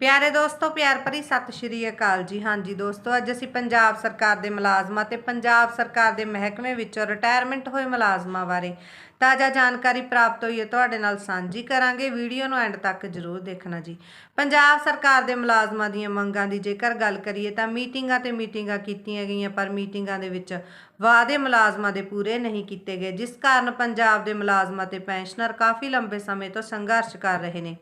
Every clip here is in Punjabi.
ਪਿਆਰੇ ਦੋਸਤੋ, ਪਿਆਰ ਭਰੀ ਸਤਿ ਸ਼੍ਰੀ ਅਕਾਲ ਜੀ। ਹਾਂਜੀ ਦੋਸਤੋ, ਅੱਜ ਅਸੀਂ ਪੰਜਾਬ ਸਰਕਾਰ ਦੇ ਮੁਲਾਜ਼ਮਾਂ ਤੇ ਪੰਜਾਬ ਸਰਕਾਰ ਦੇ ਮਹਿਕਮੇ ਵਿੱਚੋਂ ਰਿਟਾਇਰਮੈਂਟ ਹੋਏ ਮੁਲਾਜ਼ਮਾਂ ਬਾਰੇ ਤਾਜ਼ਾ ਜਾਣਕਾਰੀ ਪ੍ਰਾਪਤ ਹੋਈ ਹੈ। ਤੁਹਾਡੇ ਨਾਲ ਸਾਂਝੀ ਕਰਾਂਗੇ। ਵੀਡੀਓ ਨੂੰ ਐਂਡ ਤੱਕ ਜ਼ਰੂਰ ਦੇਖਣਾ ਜੀ। ਪੰਜਾਬ ਸਰਕਾਰ ਦੇ ਮੁਲਾਜ਼ਮਾਂ ਦੀਆਂ ਮੰਗਾਂ ਦੀ ਜੇਕਰ ਗੱਲ ਕਰੀਏ ਤਾਂ ਮੀਟਿੰਗਾਂ ਤੇ ਮੀਟਿੰਗਾਂ ਕੀਤੀਆਂ ਗਈਆਂ, ਪਰ ਮੀਟਿੰਗਾਂ ਦੇ ਵਿੱਚ ਵਾਅਦੇ ਮੁਲਾਜ਼ਮਾਂ ਦੇ ਪੂਰੇ ਨਹੀਂ ਕੀਤੇ ਗਏ, ਜਿਸ ਕਾਰਨ ਪੰਜਾਬ ਦੇ ਮੁਲਾਜ਼ਮਾਂ ਤੇ ਪੈਨਸ਼ਨਰ ਕਾਫੀ ਲੰਬੇ ਸਮੇਂ ਤੋਂ ਸੰਘਰਸ਼ ਕਰ ਰਹੇ ਨੇ।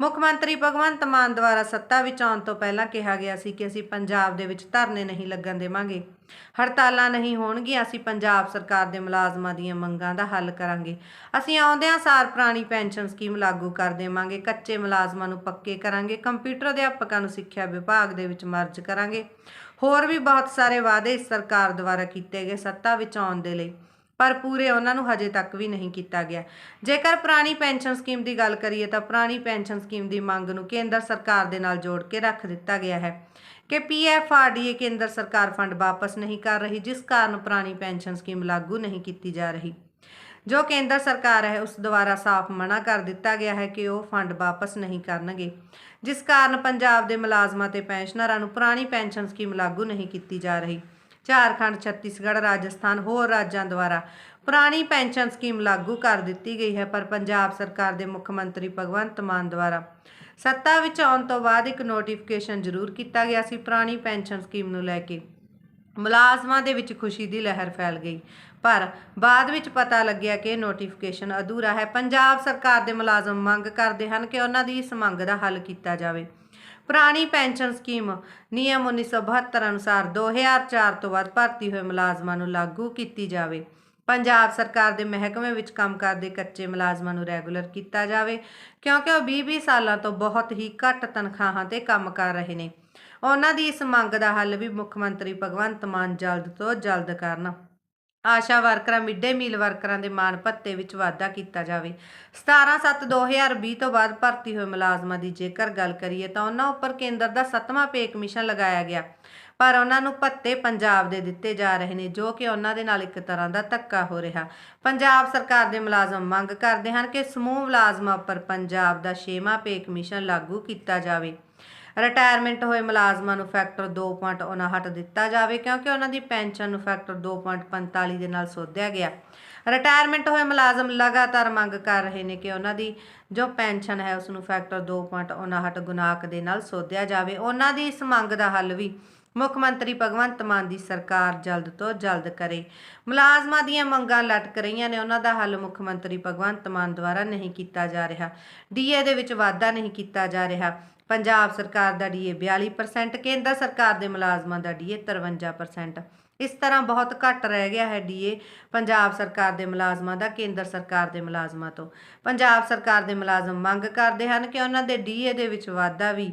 ਮੁੱਖ ਮੰਤਰੀ ਭਗਵੰਤ ਮਾਨ ਦੁਆਰਾ ਸੱਤਾ ਵਿੱਚ ਆਉਣ ਤੋਂ ਪਹਿਲਾਂ ਕਿਹਾ ਗਿਆ ਸੀ ਕਿ ਅਸੀਂ ਪੰਜਾਬ ਦੇ ਵਿੱਚ ਧਰਨੇ ਨਹੀਂ ਲੱਗਣ ਦੇਵਾਂਗੇ। ਹੜਤਾਲਾਂ ਨਹੀਂ ਹੋਣਗੀਆਂ, ਅਸੀਂ ਪੰਜਾਬ ਸਰਕਾਰ ਦੇ ਮੁਲਾਜ਼ਮਾਂ ਦੀਆਂ ਮੰਗਾਂ ਦਾ ਹੱਲ ਕਰਾਂਗੇ। ਅਸੀਂ ਆਉਂਦਿਆਂ ਸਾਰ ਪੁਰਾਣੀ ਪੈਨਸ਼ਨ ਸਕੀਮ ਲਾਗੂ ਕਰ ਦੇਵਾਂਗੇ, ਕੱਚੇ ਮੁਲਾਜ਼ਮਾਂ ਨੂੰ ਪੱਕੇ ਕਰਾਂਗੇ, ਕੰਪਿਊਟਰ ਅਧਿਆਪਕਾਂ ਨੂੰ ਸਿੱਖਿਆ ਵਿਭਾਗ ਦੇ ਵਿੱਚ ਮਰਜ ਕਰਾਂਗੇ। ਹੋਰ ਵੀ ਬਹੁਤ ਸਾਰੇ ਵਾਅਦੇ ਸਰਕਾਰ ਦੁਆਰਾ ਕੀਤੇ ਗਏ ਸੱਤਾ ਵਿੱਚ ਆਉਣ ਦੇ ਲਈ। ਪਰ ਪੂਰੇ ਉਹਨਾਂ ਨੂੰ ਹਜੇ ਤੱਕ ਵੀ ਨਹੀਂ ਕੀਤਾ ਗਿਆ। ਜੇਕਰ ਪੁਰਾਣੀ ਪੈਨਸ਼ਨ ਸਕੀਮ ਦੀ ਗੱਲ ਕਰੀਏ ਤਾਂ ਪੁਰਾਣੀ ਪੈਨਸ਼ਨ ਸਕੀਮ ਦੀ ਮੰਗ ਨੂੰ ਕੇਂਦਰ ਸਰਕਾਰ ਦੇ ਨਾਲ ਜੋੜ ਕੇ ਰੱਖ ਦਿੱਤਾ ਗਿਆ ਹੈ ਕਿ ਪੀਐਫਆਰਡੀਏ ਕੇਂਦਰ ਸਰਕਾਰ ਫੰਡ ਵਾਪਸ ਨਹੀਂ ਕਰ ਰਹੀ, ਜਿਸ ਕਾਰਨ ਪੁਰਾਣੀ ਪੈਨਸ਼ਨ ਸਕੀਮ ਲਾਗੂ ਨਹੀਂ ਕੀਤੀ ਜਾ ਰਹੀ। ਜੋ ਕੇਂਦਰ ਸਰਕਾਰ ਹੈ, ਉਸ ਦੁਆਰਾ ਸਾਫ਼ ਮਨਾ ਕਰ ਦਿੱਤਾ ਗਿਆ ਹੈ ਕਿ ਉਹ ਫੰਡ ਵਾਪਸ ਨਹੀਂ ਕਰਨਗੇ, ਜਿਸ ਕਾਰਨ ਪੰਜਾਬ ਦੇ ਮੁਲਾਜ਼ਮਾਂ ਤੇ ਪੈਨਸ਼ਨਰਾਂ ਨੂੰ ਪੁਰਾਣੀ ਪੈਨਸ਼ਨ ਸਕੀਮ ਲਾਗੂ ਨਹੀਂ ਕੀਤੀ ਜਾ ਰਹੀ। ਝਾਰਖੰਡ, ਛੱਤੀਸਗੜ੍ਹ, ਰਾਜਸਥਾਨ, ਹੋਰ ਰਾਜਾਂ ਦੁਆਰਾ ਪੁਰਾਣੀ ਪੈਨਸ਼ਨ ਸਕੀਮ ਲਾਗੂ ਕਰ ਦਿੱਤੀ ਗਈ ਹੈ, ਪਰ ਪੰਜਾਬ ਸਰਕਾਰ ਦੇ ਮੁੱਖ ਮੰਤਰੀ ਭਗਵੰਤ ਮਾਨ ਦੁਆਰਾ ਸੱਤਾ ਵਿੱਚ ਆਉਣ ਤੋਂ ਬਾਅਦ ਇੱਕ ਨੋਟੀਫਿਕੇਸ਼ਨ ਜ਼ਰੂਰ ਕੀਤਾ ਗਿਆ ਸੀ, ਪੁਰਾਣੀ ਪੈਨਸ਼ਨ ਸਕੀਮ ਨੂੰ ਲੈ ਕੇ। ਮੁਲਾਜ਼ਮਾਂ ਦੇ ਵਿੱਚ ਖੁਸ਼ੀ ਦੀ ਲਹਿਰ ਫੈਲ ਗਈ, ਪਰ ਬਾਅਦ ਵਿੱਚ ਪਤਾ ਲੱਗਿਆ ਕਿ ਨੋਟੀਫਿਕੇਸ਼ਨ ਅਧੂਰਾ ਹੈ। ਪੰਜਾਬ ਸਰਕਾਰ ਦੇ ਮੁਲਾਜ਼ਮ ਮੰਗ ਕਰਦੇ ਹਨ ਕਿ ਉਹਨਾਂ ਦੀ ਇਸ ਮੰਗ ਦਾ ਹੱਲ ਕੀਤਾ ਜਾਵੇ। ਪੁਰਾਣੀ ਪੈਨਸ਼ਨ ਸਕੀਮ, ਨਿਯਮ 1972 ਅਨੁਸਾਰ 2004 ਤੋਂ ਬਾਅਦ ਭਰਤੀ ਹੋਏ ਮੁਲਾਜ਼ਮਾਂ ਨੂੰ ਲਾਗੂ ਕੀਤੀ ਜਾਵੇ। ਪੰਜਾਬ ਸਰਕਾਰ ਦੇ ਮਹਿਕਮੇ ਵਿੱਚ ਕੰਮ ਕਰਦੇ ਕੱਚੇ ਮੁਲਾਜ਼ਮਾਂ ਨੂੰ ਰੈਗੂਲਰ ਕੀਤਾ ਜਾਵੇ, ਕਿਉਂਕਿ ਉਹ 20-20 ਸਾਲਾਂ ਤੋਂ ਬਹੁਤ ਹੀ ਘੱਟ ਤਨਖਾਹਾਂ ਤੇ ਕੰਮ ਕਰ ਰਹੇ ਨੇ। ਉਹਨਾਂ ਦੀ ਇਸ ਮੰਗ ਦਾ ਹੱਲ ਵੀ ਮੁੱਖ ਮੰਤਰੀ ਭਗਵੰਤ ਮਾਨ ਜਲਦ ਤੋਂ ਜਲਦ ਕਰਨ। ਆਸ਼ਾ ਵਰਕਰਾਂ, ਮਿਡ ਡੇ ਮੀਲ ਵਰਕਰਾਂ ਦੇ ਮਾਣ ਭੱਤੇ ਵਿੱਚ ਵਾਧਾ ਕੀਤਾ ਜਾਵੇ। 17/7/2020 ਤੋਂ ਬਾਅਦ ਭਰਤੀ ਹੋਏ ਮੁਲਾਜ਼ਮਾਂ ਦੀ ਜੇਕਰ ਗੱਲ ਕਰੀਏ ਤਾਂ ਉਹਨਾਂ ਉੱਪਰ ਕੇਂਦਰ ਦਾ ਸੱਤਵਾਂ ਪੇ ਕਮਿਸ਼ਨ ਲਗਾਇਆ ਗਿਆ। ਪਰ ਉਹਨਾਂ ਨੂੰ ਭੱਤੇ ਪੰਜਾਬ ਦੇ ਦਿੱਤੇ ਜਾ ਰਹੇ ਨੇ, ਜੋ ਕਿ ਉਹਨਾਂ ਦੇ ਨਾਲ ਇੱਕ ਤਰ੍ਹਾਂ ਦਾ ਧੱਕਾ ਹੋ ਰਿਹਾ। ਪੰਜਾਬ ਸਰਕਾਰ ਦੇ ਮੁਲਾਜ਼ਮ ਮੰਗ ਕਰਦੇ ਹਨ ਕਿ ਸਮੂਹ ਮੁਲਾਜ਼ਮਾਂ ਉੱਪਰ ਪੰਜਾਬ ਦਾ 6ਵਾਂ ਪੇ ਕਮਿਸ਼ਨ ਲਾਗੂ ਕੀਤਾ ਜਾਵੇ। ਰਿਟਾਇਰਮੈਂਟ ਹੋਏ ਮੁਲਾਜ਼ਮਾਂ ਨੂੰ ਫੈਕਟਰ 2.59 ਦਿੱਤਾ ਜਾਵੇ ਕਿਉਂਕਿ ਉਹਨਾਂ ਦੀ ਪੈਨਸ਼ਨ ਨੂੰ ਫੈਕਟਰ 2.45 ਦੇ ਨਾਲ ਸੋਧਿਆ ਗਿਆ। ਰਿਟਾਇਰਮੈਂਟ ਹੋਏ ਮੁਲਾਜ਼ਮ ਲਗਾਤਾਰ ਮੰਗ ਕਰ ਰਹੇ ਨੇ ਕਿ ਉਹਨਾਂ ਦੀ ਜੋ ਪੈਨਸ਼ਨ ਹੈ ਉਸ ਨੂੰ ਫੈਕਟਰ 2.59 ਗੁਣਾਕ ਦੇ ਨਾਲ ਸੋਧਿਆ ਜਾਵੇ। ਉਹਨਾਂ ਦੀ ਇਸ ਮੰਗ ਦਾ ਹੱਲ ਵੀ ਮੁੱਖ ਮੰਤਰੀ ਭਗਵੰਤ ਮਾਨ ਦੀ ਸਰਕਾਰ ਜਲਦ ਤੋਂ ਜਲਦ ਕਰੇ। ਮੁਲਾਜ਼ਮਾਂ ਦੀਆਂ ਮੰਗਾਂ ਲਟਕ ਰਹੀਆਂ ਨੇ। ਉਹਨਾਂ ਦਾ ਹੱਲ ਮੁੱਖ ਮੰਤਰੀ ਭਗਵੰਤ ਮਾਨ ਦੁਆਰਾ ਨਹੀਂ ਕੀਤਾ ਜਾ ਰਿਹਾ। ਡੀਏ ਦੇ ਵਿੱਚ ਵਾਧਾ ਨਹੀਂ ਕੀਤਾ ਜਾ ਰਿਹਾ। ਪੰਜਾਬ ਸਰਕਾਰ ਦਾ ਡੀਏ 42% ਕੇਂਦਰ ਸਰਕਾਰ ਦੇ ਮੁਲਾਜ਼ਮਾਂ ਦਾ ਡੀਏ 53% ਇਸ ਤਰ੍ਹਾਂ ਬਹੁਤ ਘੱਟ ਰਹਿ ਗਿਆ ਹੈ ਡੀਏ ਪੰਜਾਬ ਸਰਕਾਰ ਦੇ ਮੁਲਾਜ਼ਮਾਂ ਦਾ, ਕੇਂਦਰ ਸਰਕਾਰ ਦੇ ਮੁਲਾਜ਼ਮਾਂ ਤੋਂ। ਪੰਜਾਬ ਸਰਕਾਰ ਦੇ ਮੁਲਾਜ਼ਮ ਮੰਗ ਕਰਦੇ ਹਨ ਕਿ ਉਹਨਾਂ ਦੇ ਡੀਏ ਦੇ ਵਿੱਚ ਵਾਧਾ ਵੀ